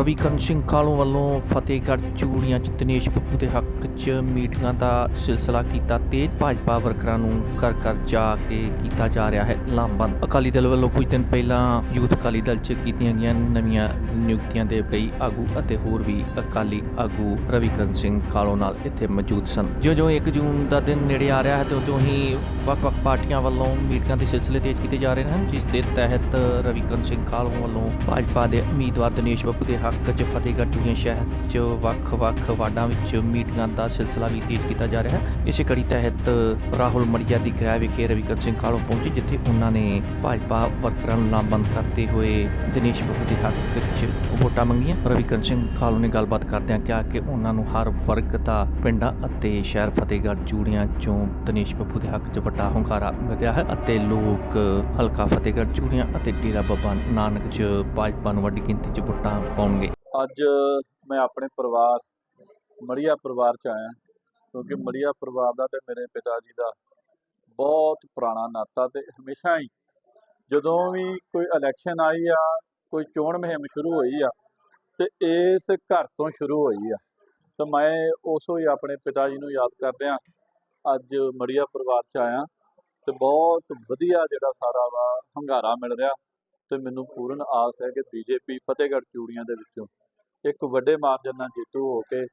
ਰਵੀਕਰਨ ਸਿੰਘ ਕਾਲੋਂ ਵੱਲੋਂ ਫਤਿਹਗੜ੍ਹ ਚੂੜੀਆਂ ਚ ਦਿਨੇਸ਼ ਬੱਬੂ ਦੇ ਹੱਕ 'ਚ ਮੀਟਿੰਗਾਂ ਦਾ ਸਿਲਸਿਲਾ ਕੀਤਾ ਤੇਜ਼, ਭਾਜਪਾ ਵਰਕਰਾਂ ਨੂੰ ਘਰ ਘਰ ਜਾ ਕੇ ਕੀਤਾ ਜਾ ਰਿਹਾ ਹੈ ਲਾਮਬੰਦ। ਅਕਾਲੀ ਦਲ ਵੱਲੋਂ ਕੁਝ ਦਿਨ ਪਹਿਲਾਂ ਯੂਥ ਅਕਾਲੀ ਦਲ 'ਚ ਕੀਤੀਆਂ ਗਈਆਂ ਨਵੀਆਂ ਨਿਯੁਕਤੀਆਂ ਦੇ ਕਈ ਆਗੂ ਅਤੇ ਹੋਰ ਵੀ ਅਕਾਲੀ ਆਗੂ ਰਵੀਕਰਨ ਸਿੰਘ ਕਾਲੋ ਨਾਲ ਇੱਥੇ ਮੌਜੂਦ ਸਨ। ਜਿਉਂ-ਜਿਉਂ 1 ਜੂਨ ਦਾ ਦਿਨ ਨੇੜੇ ਆ ਰਿਹਾ ਹੈ ਤੇ ਉਦੋਂ ਹੀ ਵੱਖ-ਵੱਖ ਪਾਰਟੀਆਂ ਵੱਲੋਂ ਮੀਟਿੰਗਾਂ ਦੇ ਸਿਲਸਿਲੇ ਤੇਜ਼ ਕੀਤੇ ਜਾ ਰਹੇ ਹਨ, ਜਿਸ ਦੇ ਤਹਿਤ ਰਵੀਕਰਨ ਸਿੰਘ ਕਾਲੋ ਵੱਲੋਂ ਭਾਜਪਾ ਦੇ ਉਮੀਦਵਾਰ ਦਿਨੇਸ਼ ਬੱਬੂ ਦੇ ਹੱਕ 'ਚ ਫਤਿਹਗੜ੍ਹ ਚੂੜੀਆਂ ਸ਼ਹਿਰ 'ਚ ਵੱਖ-ਵੱਖ ਵਾਰਡਾਂ ਵਿੱਚ ਮੀਟਿੰਗਾਂ ਦਾ ਸਿਲਸਿਲਾ ਵੀ ਤੇਜ਼ ਕੀਤਾ ਜਾ ਰਿਹਾ ਹੈ। ਇਸੇ ਕੜੀ ਤਹਿਤ ਰਾਹੁਲ ਮੜੀਆ ਦੀ ਗ੍ਰਹਿ ਵਿਖੇ ਰਵੀਕਰਨ ਸਿੰਘ ਕਾਲੋ ਪਹੁੰਚੇ, ਜਿੱਥੇ ਉਹਨਾਂ ਨੇ ਭਾਜਪਾ ਵਰਕਰਾਂ ਨੂੰ ਲਾਮਬੰਦ ਕਰਦੇ ਹੋਏ ਦਿਨੇਸ਼ ਬੱਬੂ ਦੇ ਹੱਕ 'ਚ ਵੋਟਾਂ ਮੰਗੀਆਂ। ਰਵੀਕਰਨ ਸਿੰਘ ਕਾਲੋਂ ਨੇ ਗੱਲਬਾਤ ਕਰਦਿਆਂ ਕਿਹਾ ਕਿ ਉਹਨਾਂ ਨੂੰ ਹਰ ਵਰਗ ਦਾ ਪਿੰਡਾਂ ਅਤੇ ਸ਼ਹਿਰ ਫਤਿਹਗੜ੍ਹ ਚੂੜੀਆਂ 'ਚੋਂ ਦਿਨੇਸ਼ ਬੱਬੂ ਦੇ ਹੱਕ 'ਚ ਵੱਡਾ ਹੁੰਗਾਰਾ ਮਿਲ ਹੈ ਅਤੇ ਲੋਕ ਹਲਕਾ ਫਤਿਹਗੜ੍ਹ ਚੂੜੀਆਂ ਅਤੇ ਡੇਰਾ ਬਾਬਾ ਨਾਨਕ 'ਚ ਭਾਜਪਾ ਨੂੰ ਵੱਡੀ ਗਿਣਤੀ 'ਚ ਵੋਟਾਂ ਪਾਉਣਗੇ। ਅੱਜ ਮੈਂ ਆਪਣੇ ਪਰਿਵਾਰ, ਮੜੀਆ ਪਰਿਵਾਰ ਚ ਆਇਆ ਕਿਉਂਕਿ ਮੜੀਆ ਪਰਿਵਾਰ ਦਾ ਤੇ ਮੇਰੇ ਪਿਤਾ ਜੀ ਦਾ ਬਹੁਤ ਪੁਰਾਣਾ ਨਾਤਾ ਤੇ ਹਮੇਸ਼ਾ ਹੀ ਜਦੋਂ ਵੀ ਕੋਈ ਇਲੈਕਸ਼ਨ ਆਈ ਆ ਕੋਈ ਚੋਣ ਮੁਹਿੰਮ ਸ਼ੁਰੂ ਹੋਈ ਆ ਤੇ ਇਸ ਘਰ ਤੋਂ ਸ਼ੁਰੂ ਹੋਈ ਆ। ਤਾਂ ਮੈਂ ਉਸ ਹੀ ਆਪਣੇ ਪਿਤਾ ਜੀ ਨੂੰ ਯਾਦ ਕਰਦਿਆਂ ਅੱਜ ਮੜੀਆ ਪਰਿਵਾਰ ਚ ਆਇਆ ਤੇ ਬਹੁਤ ਵਧੀਆ ਜਿਹੜਾ ਸਾਰਾ ਵਾ ਹੰਗਾਰਾ ਮਿਲ ਰਿਹਾ ਤੇ ਮੈਨੂੰ ਪੂਰਨ ਆਸ ਹੈ ਕਿ ਬੀਜੇਪੀ ਫਤਿਹਗੜ੍ਹ ਚੂੜੀਆਂ ਦੇ ਵਿੱਚੋਂ ਇੱਕ ਵੱਡੇ ਮਾਰਜਨ ਨਾਲ ਜੇਤੂ ਹੋ ਕੇ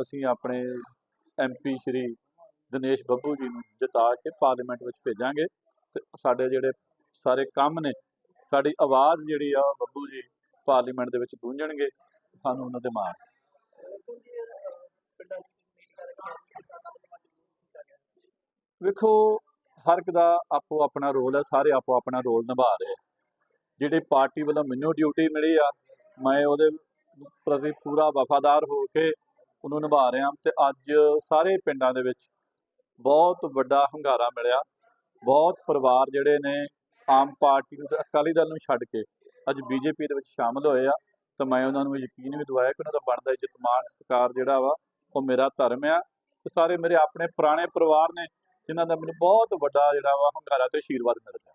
ਅਸੀਂ ਆਪਣੇ ਐਮਪੀ ਸ਼੍ਰੀ ਦਿਨੇਸ਼ ਬੱਬੂ ਜੀ ਨੂੰ ਜਿਤਾ ਕੇ ਪਾਰਲੀਮੈਂਟ ਵਿੱਚ ਭੇਜਾਂਗੇ ਤੇ ਸਾਡੇ ਜਿਹੜੇ ਸਾਰੇ ਕੰਮ ਨੇ ਸਾਡੀ ਆਵਾਜ਼ ਜਿਹੜੀ ਆ ਬੱਬੂ ਜੀ ਪਾਰਲੀਮੈਂਟ ਦੇ ਵਿੱਚ ਗੂੰਜਣਗੇ, ਸਾਨੂੰ ਉਹਨਾਂ ਤੇ ਮਾਣ ਵੇਖੋ, ਹਰ ਇੱਕ ਦਾ ਆਪੋ ਆਪਣਾ ਰੋਲ ਹੈ ਸਾਰੇ ਆਪੋ ਆਪਣਾ ਰੋਲ ਨਿਭਾ ਰਹੇ ਆ। ਜਿਹੜੀ ਪਾਰਟੀ ਵੱਲੋਂ ਮੈਨੂੰ ਡਿਊਟੀ ਮਿਲੀ ਆ, ਮੈਂ ਉਹਦੇ ਪ੍ਰਤੀ ਪੂਰਾ ਵਫਾਦਾਰ ਹੋ ਕੇ ਉਹਨੂੰ ਨਿਭਾ ਰਿਹਾ ਤੇ ਅੱਜ ਸਾਰੇ ਪਿੰਡਾਂ ਦੇ ਵਿੱਚ ਬਹੁਤ ਵੱਡਾ ਹੰਗਾਰਾ ਮਿਲਿਆ। ਬਹੁਤ ਪਰਿਵਾਰ ਜਿਹੜੇ ਨੇ ਆਮ ਪਾਰਟੀ ਨੂੰ ਤੇ ਅਕਾਲੀ ਦਲ ਨੂੰ ਛੱਡ ਕੇ ਅੱਜ ਬੀਜੇਪੀ ਦੇ ਵਿੱਚ ਸ਼ਾਮਲ ਹੋਏ ਆ, ਤਾਂ ਮੈਂ ਉਹਨਾਂ ਨੂੰ ਯਕੀਨ ਵੀ ਦਵਾਇਆ ਕਿ ਉਹਨਾਂ ਦਾ ਬਣਦਾ ਇੱਜ਼ਤ, ਮਾਣ, ਸਤਿਕਾਰ ਜਿਹੜਾ ਵਾ, ਉਹ ਮੇਰਾ ਧਰਮ ਆ। ਤੇ ਸਾਰੇ ਮੇਰੇ ਆਪਣੇ ਪੁਰਾਣੇ ਪਰਿਵਾਰ ਨੇ, ਜਿਨ੍ਹਾਂ ਦਾ ਮੈਨੂੰ ਬਹੁਤ ਵੱਡਾ ਜਿਹੜਾ ਵਾ, ਹੰਗਾਰਾ ਤੇ ਆਸ਼ੀਰਵਾਦ ਮਿਲ ਰਿਹਾ